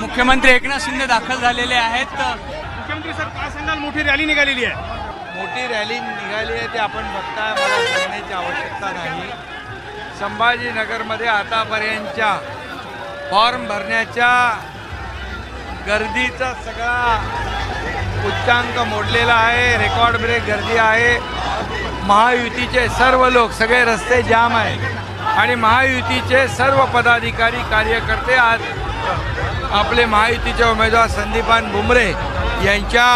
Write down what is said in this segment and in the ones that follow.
मुख्यमंत्री एकनाथ शिंदे दाखल झालेले आहेत. मुख्यमंत्री सर काय सांगाल? मोठी रॅली निघालेली आहे. मोठी रॅली निघाली आहे ते आपण बघताय मला सांगण्याची आवश्यकता नाही. संभाजीनगरमध्ये आतापर्यंतच्या फॉर्म भरण्याच्या गर्दीचा सगळा उच्चांक मोडलेला आहे रेकॉर्ड ब्रेक गर्दी आहे. महायुतीचे सर्व लोक सगळे रस्ते जाम आहे आणि महायुतीचे सर्व पदाधिकारी कार्यकर्ते आज आपले महायुतीचे उमेदवार संदीपान बुमरे यांच्या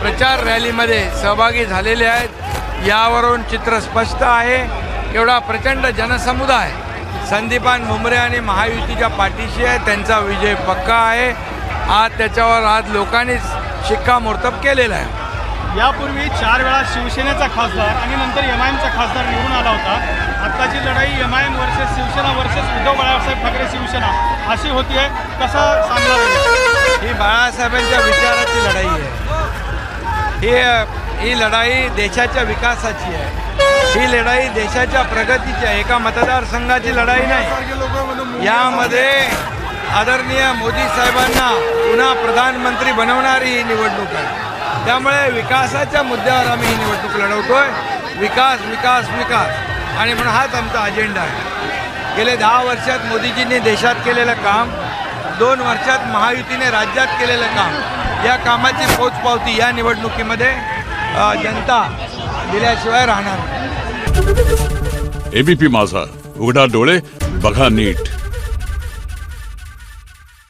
प्रचार रॅलीमध्ये सहभागी झालेले आहेत. यावरून चित्र स्पष्ट आहे. एवढा प्रचंड जनसमुदाय संदीपान भुमरे आणि महायुतीच्या पाठीशी आहे. त्यांचा विजय पक्का आहे. आज त्याच्यावर आज लोकांनीच शिक्कामोर्तब केलेला आहे. यापूर्वी चार वेळा शिवसेनेचा खासदार आणि नंतर एम आय एमचा खासदार निवडून आला होता. आत्ताची लढाई M I M Shivsena versus Uddhav Balasaheb Thackeray Shivsena. अशी होती आहे. कसं सांगणार ही बाळासाहेबांच्या विचाराची लढाई आहे. ही ही लढाई देशाच्या विकासाची आहे. ही लढाई देशाच्या प्रगतीची आहे. एका मतदारसंघाची लढाई नाही. यामध्ये आदरणीय मोदी साहेबांना पुन्हा प्रधानमंत्री बनवणारी ही निवडणूक आहे. त्यामुळे विकासाच्या मुद्द्यावर आम्ही ही निवडणूक लढवतोय. विकास विकास विकास. आणि म्हणून हाच आमचा अजेंडा आहे. गेले दहा वर्षात मोदीजींनी देशात केलेलं काम दोन वर्षात महायुतीने राज्यात केलेलं काम या कामाची पोचपावती या निवडणुकीमध्ये जनता दिल्याशिवाय राहणार एबीपी माझा उघडा डोळे बघा नीट.